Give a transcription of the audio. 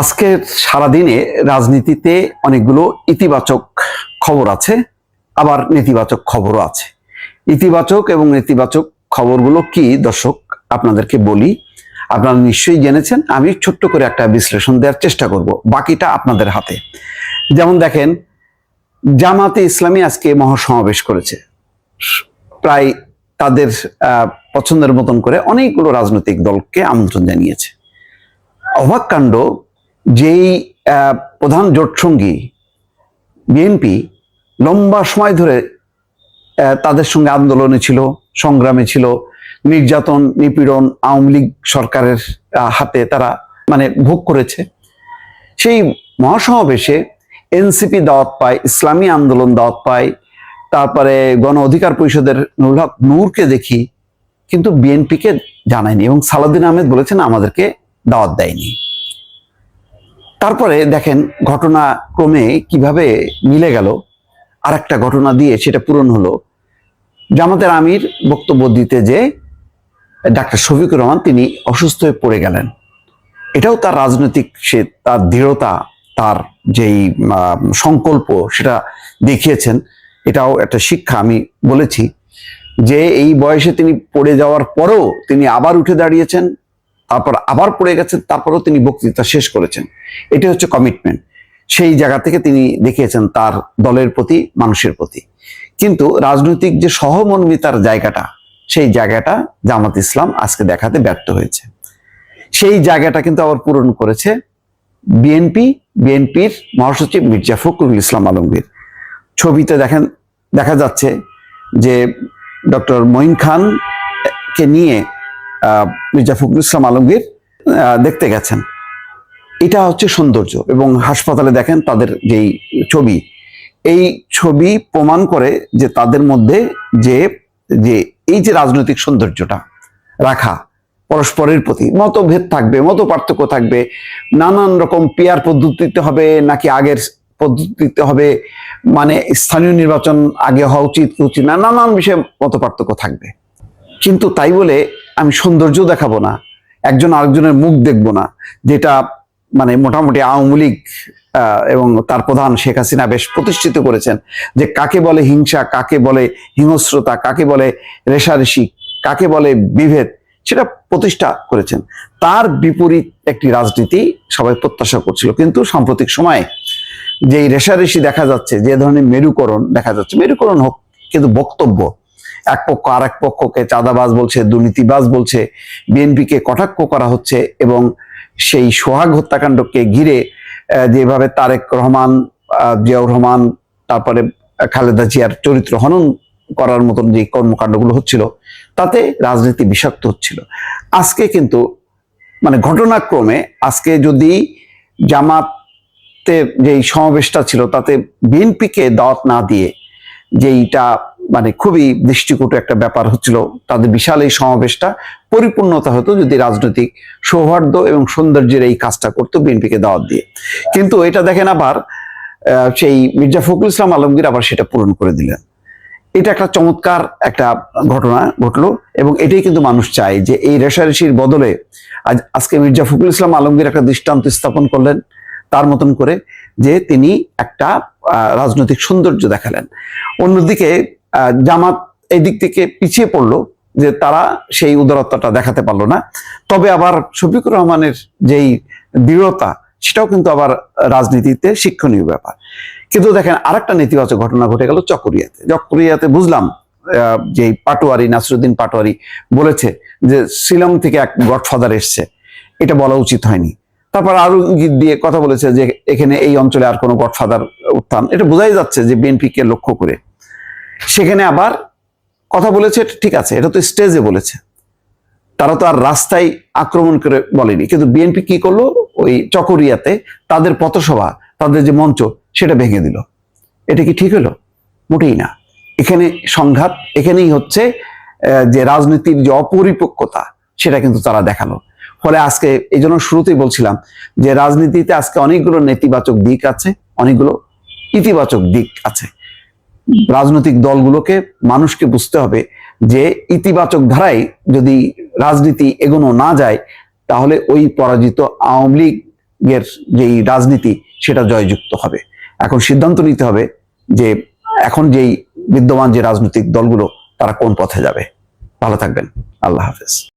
আজকে সারাদিনে রাজনীতিতে অনেকগুলো ইতিবাচক খবর আছে, আবার নেতিবাচক খবরও আছে। ইতিবাচক এবং নেতিবাচক খবরগুলো কি, দর্শক, আপনাদেরকে বলি, আপনারা নিশ্চয়ই জেনেছেন, আমি ছোট্ট করে একটা বিশ্লেষণ দেওয়ার চেষ্টা করব, বাকিটা আপনাদের হাতে। যেমন দেখেন, জামাতে ইসলামী আজকে মহাসমাবেশ করেছে। প্রায় তাদের পছন্দের মতন করে অনেকগুলো রাজনৈতিক দলকে আমন্ত্রণ জানিয়েছে। অবাক কাণ্ড যেই প্রধান জোটসঙ্গী বিএনপি লম্বা সময় ধরে তাদের সঙ্গে আন্দোলনে ছিল, সংগ্রামে ছিল, নির্যাতন, নিপীড়ন আওয়ামী লীগ সরকারের হাতে তারা মানে ভোগ করেছে। সেই মহাসমাবেশে এনসিপি দাওয়াত পায়, ইসলামী আন্দোলন দাওয়াত পায়, তারপরে গণ অধিকার পরিষদের নুরুল নূরকে দেখি, কিন্তু বিএনপিকে জানায়নি এবং সালাদিন আহমেদ বলেছেন আমাদেরকে দাওয়াত দেয়নি। তারপরে দেখেন ঘটনা ক্রমে কীভাবে মিলে গেল। আর একটা ঘটনা দিয়ে সেটা পূরণ হলো। জামাতের আমির বক্তব্য দিতে যে ডাক্তার শফিকুর রহমান তিনি অসুস্থ হয়ে পড়ে গেলেন। এটাও তার রাজনৈতিক সে তার দৃঢ়তা, তার যেই সংকল্প সেটা দেখিয়েছেন। এটাও একটা শিক্ষা আমি বলেছি যে এই বয়সে তিনি পড়ে যাওয়ার পরেও তিনি আবার উঠে দাঁড়িয়েছেন। তারপর আবার পড়ে গেছেন, তারপরেও তিনি বক্তৃতা শেষ করেছেন। এটি হচ্ছে কমিটমেন্ট সেই জায়গা থেকে তিনি দেখিয়েছেন তার দলের প্রতি, মানুষের প্রতি। কিন্তু রাজনৈতিক যে সহমর্মিতার জায়গাটা, সেই জায়গাটা জামাত ইসলাম আজকে দেখাতে ব্যর্থ হয়েছে। সেই জায়গাটা কিন্তু আবার পূরণ করেছে বিএনপি, বিএনপির মহাসচিব মির্জা ফখরুল ইসলাম আলমগীর। ছবিতে দেখেন, দেখা যাচ্ছে যে ডক্টর মঈন খান কে নিয়ে মির্জা ফখরুল ইসলাম আলমগীর দেখতে গেছেন। এটা হচ্ছে সৌন্দর্য এবং হাসপাতালে দেখেন তাদের যেই ছবি। এই ছবি প্রমাণ করে যে তাদের মধ্যে যে যে এই যে রাজনৈতিক সৌন্দর্যটা রাখা পরস্পরের প্রতি, মতভেদ থাকবে মত পার্থক্য থাকবে, নানান রকম পেয়ার পদ্ধতিতে হবে, নাকি আগের পদ্ধতিতে হবে মানে স্থানীয় নির্বাচন আগে হওয়া উচিত উচিত না নানান বিষয়ে মত পার্থক্য থাকবে। কিন্তু তাই বলে আমি সৌন্দর্য দেখাবো না। একজন আরেকজনের মুখ দেখব না। যেটা মানে মোটামুটি আওয়ামী লীগ এবং তার প্রধান শেখ হাসিনা বেশ প্রতিষ্ঠিত করেছেন যে কাকে বলে হিংসা, কাকে বলে হিংস্রতা, কাকে বলে রেশারেশি, কাকে বলে বিভেদ, সেটা প্রতিষ্ঠা করেছেন। তার বিপরীত একটি রাজনীতি সবাই প্রত্যাশা করছিল। কিন্তু সাম্প্রতিক সময়ে যে রেশারেশি দেখা যাচ্ছে, যে ধরনের মেরুকরণ দেখা যাচ্ছে, মেরুকরণ হোক, কিন্তু বক্তব্য এক পক্ষ আর এক পক্ষকে চাঁদাবাজ বলছে, দুর্নীতিবাজ বলছে, বিএনপিকে কটাক্ষ করা হচ্ছে এবং সেই সোহাগ হত্যাকাণ্ডকে ঘিরে যেভাবে তারেক রহমান জিয়াউর রহমান, তারপরে খালেদা জিয়ার চরিত্র হনন করার মতন যে কর্মকাণ্ডগুলো হচ্ছিল, তাতে রাজনীতি বিষাক্ত হচ্ছিল। আজকে কিন্তু মানে ঘটনাক্রমে আজকে যদি জামাতে যেই সমাবেশটা ছিল, তাতে বিএনপিকে দাওয়াত না দিয়ে যেইটা মানে খুবই দৃষ্টিকটু একটা ব্যাপার হচ্ছিল। তাদের বিশাল এই সমাবেশটা পরিপূর্ণতা হতো যদি রাজনৈতিক সৌহার্দ্য এবং সৌন্দর্যের এই কাজটা করতো বিএনপিকে দাওয়াত দিয়ে। কিন্তু এটা দেখেন আবার সেই মির্জা ফখরুল ইসলাম আলমগীর আবার সেটা পূরণ করে দিলেন। এটা একটা চমৎকার একটা ঘটনা ঘটলো এবং এটাই কিন্তু মানুষ চায় যে এই রেশারেশির বদলে আজ আজকে মির্জা ফখরুল ইসলাম আলমগীর একটা দৃষ্টান্ত স্থাপন করলেন তার মতন করে যে তিনি একটা রাজনৈতিক সৌন্দর্য দেখালেন। অন্যদিকে জামাত এই দিক থেকে পিছিয়ে পড়ল যে তারা সেই উদারতাটা দেখাতে পারল না। তবে আবার শফিকুর রহমানের যেই দৃঢ়তা, সেটাও কিন্তু আবার রাজনীতিতে শিক্ষণীয় ব্যাপার। কিন্তু দেখেন, আরেকটা নেতিবাচক ঘটনা ঘটে গেল চকরিয়াতে। চকরিয়াতে বুঝলাম যে পাটোয়ারি, নাসরুদ্দিন পাটোয়ারি বলেছে যে শিলং থেকে এক গডফাদার এসছে। এটা বলা উচিত হয়নি। তারপর আরও ইঙ্গিত দিয়ে কথা বলেছে যে এখানে এই অঞ্চলে আর কোনো গডফাদার উত্থান। এটা বোঝাই যাচ্ছে যে বিএনপিকে লক্ষ্য করে সেখানে আবার কথা বলেছে, ঠিক আছে, এটা তো স্টেজে বলেছে। তারা তো আর রাস্তায় আক্রমণ করে বলেনি। কিন্তু বিএনপি কি করল? ওই চকরিয়াতে তাদের পথসভা, তাদের যে মঞ্চ, সেটা ভেঙে দিল। এটা কি ঠিক হলো? মোটেই না। এখানে সংঘাত, এখানেই হচ্ছে যে রাজনীতির যে অপরিপক্কতা, সেটা কিন্তু তারা দেখাল। ফলে আজকে, এই জন্য শুরুতেই বলছিলাম যে রাজনীতিতে আজকে অনেকগুলো নেতিবাচক দিক আছে, অনেকগুলো ইতিবাচক দিক আছে। রাজনৈতিক দলগুলোকে মানুষকে বুঝতে হবে যে ইতিবাচক ধারায় যদি রাজনীতি এগোনো না যায়, তাহলে ওই পরাজিত আওয়ামী লীগের যেই রাজনীতি, সেটা জয়যুক্ত হবে। এখন সিদ্ধান্ত নিতে হবে যে এখন যেই বিদ্যমান যে রাজনৈতিক দলগুলো, তারা কোন পথে যাবে। ভালো থাকবেন। আল্লাহ হাফেজ।